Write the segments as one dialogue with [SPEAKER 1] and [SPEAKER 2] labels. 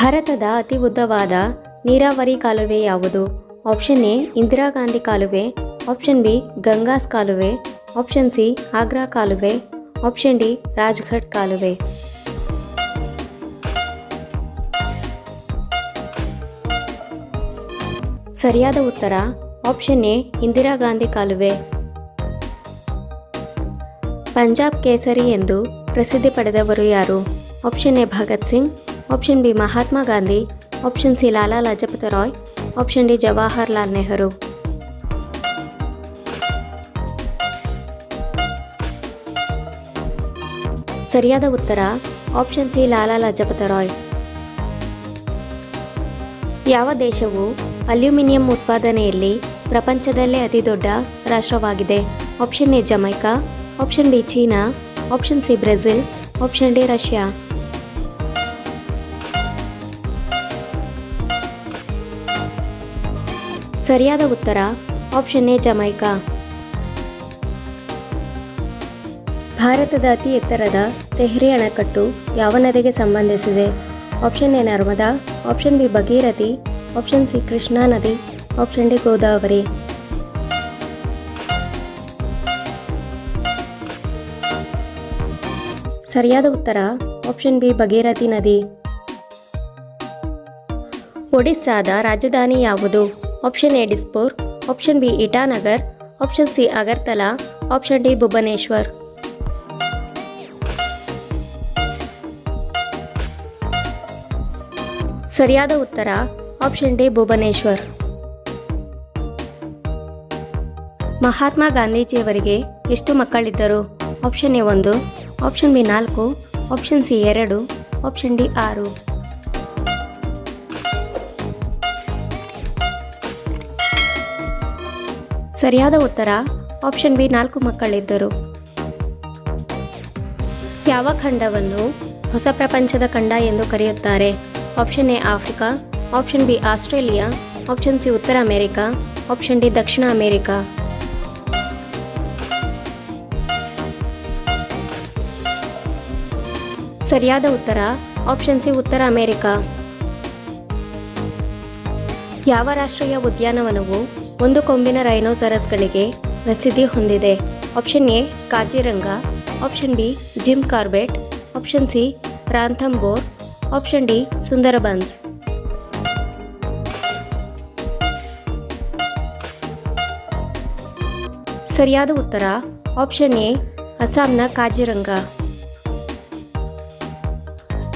[SPEAKER 1] ಭಾರತದ ಅತಿ ಉದ್ದವಾದ ನೀರಾವರಿ ಕಾಲುವೆ ಯಾವುದು? ಆಪ್ಷನ್ ಎ, ಇಂದಿರಾ ಗಾಂಧಿ ಕಾಲುವೆ. ಆಪ್ಷನ್ ಬಿ, ಗಂಗಾಸ್ ಕಾಲುವೆ. ಆಪ್ಷನ್ ಸಿ, ಆಗ್ರಾ ಕಾಲುವೆ. ಆಪ್ಷನ್ ಡಿ, ರಾಜ್ಘಟ್ ಕಾಲುವೆ. ಸರಿಯಾದ ಉತ್ತರ? ಆಪ್ಷನ್ ಎ, ಇಂದಿರಾ ಗಾಂಧಿ ಕಾಲುವೆ. ಪಂಜಾಬ್ ಕೇಸರಿ ಎಂದು ಪ್ರಸಿದ್ಧಿ ಪಡೆದವರು ಯಾರು? Option A, Bhagat Singh. Option B Mahatma Gandhi option C Lala Lajpat Rai option D Jawaharlal Nehru ಸರಿಯಾದ ಉತ್ತರ ಆಪ್ಷನ್ ಸಿ ಲಾಲಾ ಲಜಪತ ರಾಯ್ ಯಾವ ದೇಶವು ಅಲ್ಯೂಮಿನಿಯಂ ಉತ್ಪಾದನೆಯಲ್ಲಿ ಪ್ರಪಂಚದಲ್ಲೇ ಅತಿದೊಡ್ಡ ರಾಷ್ಟ್ರವಾಗಿದೆ? Option A Jamaica option B China option C Brazil option D Russia ಸರಿಯಾದ ಉತ್ತರ ಆಪ್ಷನ್ ಎ, ಜಮೈಕಾ. ಭಾರತದ ಅತಿ ಎತ್ತರದ ತೆಹ್ರಿ ಅಣೆಕಟ್ಟು ಯಾವ ನದಿಗೆ ಸಂಬಂಧಿಸಿದೆ? Option A, Narmada. Option B, Bhagirathi. Option C, Krishna ನದಿ. Option D, Godavari. ಸರಿಯಾದ ಉತ್ತರ ಆಪ್ಷನ್ ಬಿ, ಭಗೀರಥಿ ನದಿ. ಒಡಿಸ್ಸಾದ ರಾಜಧಾನಿ ಯಾವುದು? Option A Dispur option B Itanagar option C Agartala option D Bhubaneswar ಸರಿಯಾದ ಉತ್ತರ ಆಪ್ಷನ್ ಡಿ ಭುವನೇಶ್ವರ್. ಮಹಾತ್ಮ ಗಾಂಧೀಜಿಯವರಿಗೆ ಎಷ್ಟು ಮಕ್ಕಳಿದ್ದರು? ಆಪ್ಷನ್ ಎ ಒಂದು ಆಪ್ಷನ್ ಬಿ ನಾಲ್ಕು ಆಪ್ಷನ್ ಸಿ ಎರಡು ಆಪ್ಷನ್ ಡಿ ಆರು. ಸರಿಯಾದ ಉತ್ತರ ಆಪ್ಷನ್ ಬಿ ನಾಲ್ಕು ಮಕ್ಕಳಿದ್ದರು. ಯಾವ ಖಂಡವನ್ನು ಹೊಸ ಪ್ರಪಂಚದ ಖಂಡ ಎಂದು ಕರೆಯುತ್ತಾರೆ? Option A Africa option B Australia option C ಉತ್ತರ ಅಮೆರಿಕಾ ಆಪ್ಷನ್ ಡಿ ದಕ್ಷಿಣ ಅಮೆರಿಕಾ. ಸರಿಯಾದ ಉತ್ತರ ಆಪ್ಷನ್ ಸಿ ಉತ್ತರ ಅಮೆರಿಕಾ. ಯಾವ ರಾಷ್ಟ್ರೀಯ ಉದ್ಯಾನವನವು ಒಂದು ಕೊಂಬಿನ ರೈನೋಸರಸ್ಗಳಿಗೆ ಪ್ರಸಿದ್ಧಿ ಹೊಂದಿದೆ. Option A Kaziranga. Option B Jim Corbett option C Ranthambore option D Sundarbans ಸರಿಯಾದ ಉತ್ತರ ಆಪ್ಷನ್ ಎ ಅಸ್ಸಾಂನ ಕಾಜಿರಂಗ.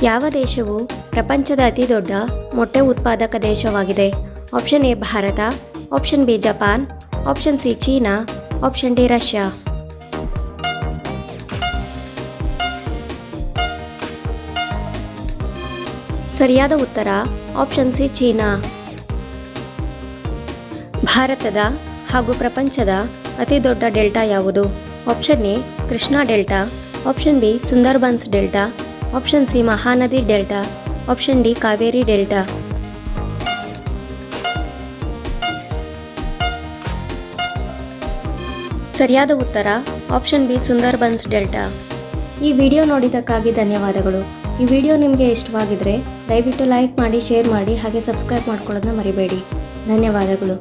[SPEAKER 1] ಯಾವ ದೇಶವು ಪ್ರಪಂಚದ ಅತಿದೊಡ್ಡ ಮೊಟ್ಟೆ ಉತ್ಪಾದಕ ದೇಶವಾಗಿದೆ? Option A Bharat. Option B Japan option C China option D Russia ಸರಿಯಾದ ಉತ್ತರ ಆಪ್ಷನ್ ಸಿ ಚೀನಾ ಭಾರತದ ಹಾಗೂ ಪ್ರಪಂಚದ ಅತಿ ದೊಡ್ಡ ಡೆಲ್ಟಾ ಯಾವುದು? Option A Krishna delta. Option B Sundarbans delta. Option C Mahanadi delta. Option D Kaveri delta. ಸರಿಯಾದ ಉತ್ತರ ಆಪ್ಷನ್ ಬಿ ಸುಂದರ್ಬನ್ಸ್ ಡೆಲ್ಟಾ ಈ ವಿಡಿಯೋ ನೋಡಿದ್ದಕ್ಕಾಗಿ ಧನ್ಯವಾದಗಳು. ಈ ವಿಡಿಯೋ ನಿಮಗೆ ಇಷ್ಟವಾಗಿದ್ದರೆ ದಯವಿಟ್ಟು ಲೈಕ್ ಮಾಡಿ ಶೇರ್ ಮಾಡಿ, ಹಾಗೆ ಸಬ್ಸ್ಕ್ರೈಬ್ ಮಾಡ್ಕೊಳ್ಳೋದನ್ನ ಮರಿಬೇಡಿ. ಧನ್ಯವಾದಗಳು.